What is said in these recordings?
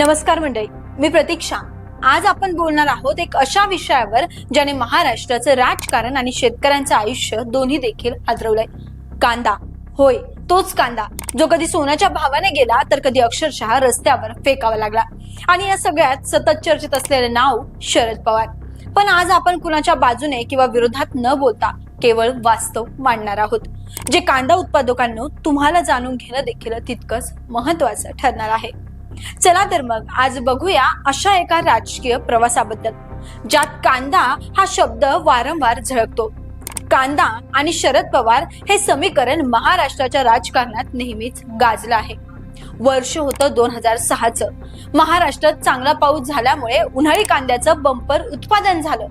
नमस्कार मंडळी मी प्रतीक्षा. आज आपण बोलणार आहोत एक अशा विषयावर ज्याने महाराष्ट्राचं राजकारण आणि शेतकऱ्यांचं आयुष्य दोन्ही देखील आदरवलंय कांदा. होय तोच कांदा. जो कधी सोन्याच्या भावाने गेला तर कधी अक्षरशः रस्त्यावर फेकावा लागला. आणि या सगळ्यात सतत चर्चेत असलेले नाव शरद पवार. पण आज आपण कुणाच्या बाजूने किंवा विरोधात न बोलता केवळ वास्तव मांडणार आहोत. जे कांदा उत्पादकांनो तुम्हाला जाणून घेणं देखील तितकंच महत्वाचं ठरणार आहे. चला तर मग आज बघूया अशा एका राजकीय प्रवासाबद्दल ज्यात कांदा हा शब्द वारंवार झळकतो. कांदा आणि शरद पवार हे समीकरण महाराष्ट्राच्या राजकारणात नेहमीच गाजलं आहे. वर्ष होतं दोन हजार सहाच महाराष्ट्रात चांगला पाऊस झाल्यामुळे उन्हाळी कांद्याचं बंपर उत्पादन झालं.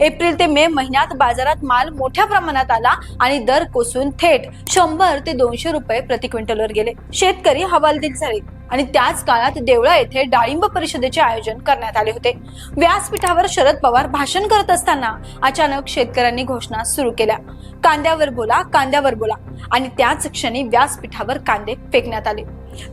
एप्रिल ते मे महिन्यात बाजारात माल मोठ्या प्रमाणात आला आणि दर कोसून थेट शंभर ते दोनशे रुपये प्रति क्विंटलवर गेले. शेतकरी हवालदिल झाले. आणि त्याच काळात देवळा येथे डाळिंब परिषदेचे आयोजन करण्यात आले होते. व्यासपीठावर शरद पवार भाषण करत असताना अचानक शेतकऱ्यांनी घोषणा सुरू केल्या. कांद्यावर बोला कांद्यावर बोला. आणि त्याच क्षणी व्यासपीठावर कांदे फेकण्यात आले.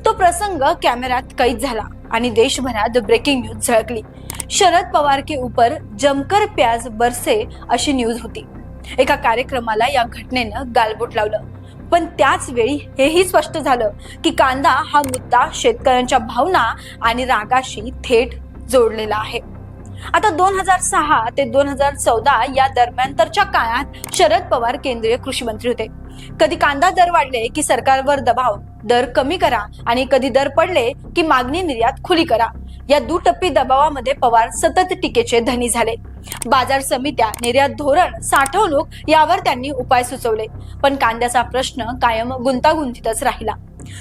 तो प्रसंग कॅमेऱ्यात कैद झाला आणि देशभरात ब्रेकिंग न्यूज झळकली. शरद पवार के ऊपर जमकर प्याज बरसे अशी न्यूज होती. एका कार्यक्रमाला या घटनेनं गालबोट लावलं. पण त्याच वेळी हेही स्पष्ट झालं की कांदा हा मुद्दा शेतकऱ्यांच्या भावना आणि रागाशी थेट जोडलेला आहे. आता दोन हजार सहा ते दोन हजार चौदा या दरम्यानतरच्या काळात शरद पवार केंद्रीय कृषी मंत्री होते. कधी कांदा दर वाढले की सरकारवर दबाव दर कमी करा आणि कधी दर पडले की मागणी निर्यात खुली करा. या दुटप्पी दबावामध्ये पवार सतत टीकेचे धनी झाले. बाजार समित्या निर्यात धोरण साठवणूक यावर त्यांनी उपाय सुचवले. पण कांद्याचा प्रश्न कायम गुंतागुंतीतच राहिला.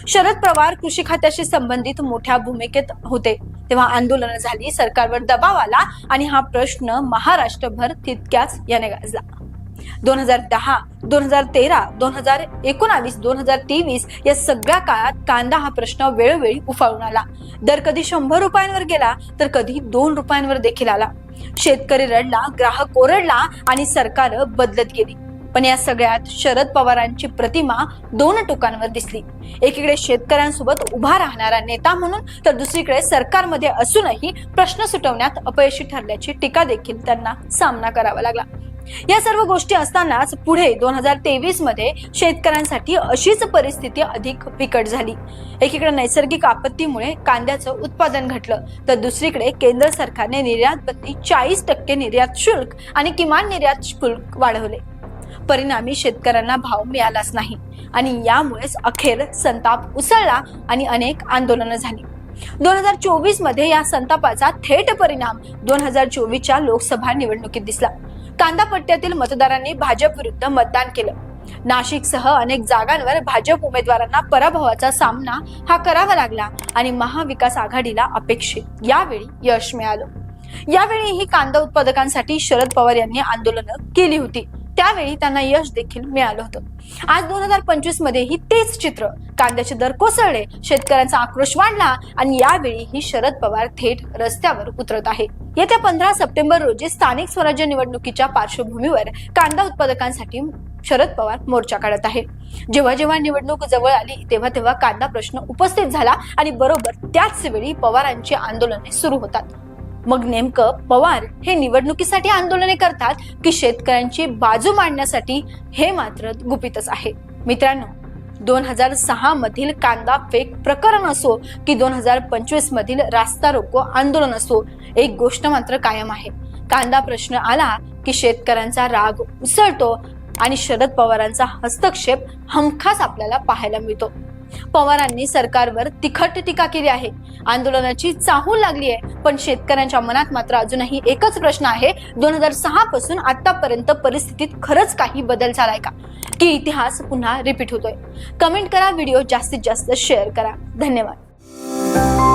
शरद पवार कृषी खात्याशी संबंधित मोठ्या भूमिकेत होते. तेव्हा आंदोलनं झाली सरकारवर दबाव आला आणि हा प्रश्न महाराष्ट्रभर तितक्याच याने गाजला. दोन हजार दहा दोन हजार तेरा दोन हजार एकोणावीस दोन हजार तेवीस या सगळ्या काळात कांदा हा प्रश्न वेळोवेळी उफाळून आला. दर कधी शंभर रुपयांवर गेला तर कधी दोन रुपयांवर देखील आला. शेतकरी रडला ग्राहक ओरडला आणि सरकार बदलत गेली. पण या सगळ्यात शरद पवारांची प्रतिमा दोन टोकांवर दिसली. एकीकडे शेतकऱ्यांसोबत उभा राहणारा नेता म्हणून तर दुसरीकडे सरकारमध्ये असूनही प्रश्न सुटवण्यात अपयशी ठरल्याची टीका देखील त्यांना सामना करावा लागला. या सर्व गोष्टी असतानाच पुढे दोन हजार तेवीसमध्ये शेतकऱ्यांसाठी अशीच परिस्थिती अधिक बिकट झाली. एकीकडे नैसर्गिक आपत्तीमुळे कांद्याचं उत्पादन घटलं तर दुसरीकडे केंद्र सरकारने निर्यात बंदी चाळीस टक्के निर्यात शुल्क आणि किमान निर्यात शुल्क वाढवले. परिणामी शेतकऱ्यांना भाव मिळालाच नाही आणि यामुळेच अखेर संताप उसळला आणि अनेक आंदोलनं झाली. दोन हजार चोवीसमध्ये या संतापाचा थेट परिणाम दोन हजार चोवीसच्या लोकसभा निवडणुकीत दिसला. कांदा पट्ट्यातील मतदारांनी भाजप विरुद्ध मतदान केलं. नाशिकसह अनेक जागांवर भाजप उमेदवारांना पराभवाचा सामना हा करावा लागला आणि महाविकास आघाडीला अपेक्षित. यावेळी यश मिळालं. यावेळीही कांदा उत्पादकांसाठी शरद पवार यांनी आंदोलनं केली होती. त्यावेळी त्यांना यश देखील मिळालं होतं. आज दोन हजार पंचवीसमध्ये ही तेच चित्र कांद्याचे दर कोसळले शेतकऱ्यांचा आक्रोश वाढला आणि यावेळी ही शरद पवार थेट रस्त्यावर उतरत आहे. येत्या पंधरा सप्टेंबर रोजी स्थानिक स्वराज्य निवडणुकीच्या पार्श्वभूमीवर कांदा उत्पादकांसाठी शरद पवार मोर्चा काढत आहे. जेव्हा जेव्हा निवडणूक जवळ आली तेव्हा तेव्हा कांदा प्रश्न उपस्थित झाला आणि बरोबर त्याच वेळी पवारांची आंदोलने सुरू होतात. मग नेमकं पवार हे निवडणुकीसाठी आंदोलने करतात की शेतकऱ्यांची बाजू मांडण्यासाठी हे मात्र गुपितच आहे. मित्रांनो दोन हजार सहा मधील कांदा फेक प्रकरण असो की दोन हजार पंचवीस मधील रास्ता रोको आंदोलन असो एक गोष्ट मात्र कायम आहे. कांदा प्रश्न आला की शेतकऱ्यांचा राग उसळतो आणि शरद पवारांचा हस्तक्षेप हमखास आपल्याला पाहायला मिळतो. पवारांनी सरकारवर तिखट टीका केली आहे. आंदोलनाची चाहूल लागली आहे पण शेतकऱ्यांच्या मनात मात्र अजूनही एकच प्रश्न आहे दोन हजार सहा पासून आतापर्यंत परिस्थितीत खरंच काही बदल झालाय का? की इतिहास पुन्हा रिपीट होतोय. कमेंट करा व्हिडिओ जास्तीत जास्त शेअर करा. धन्यवाद.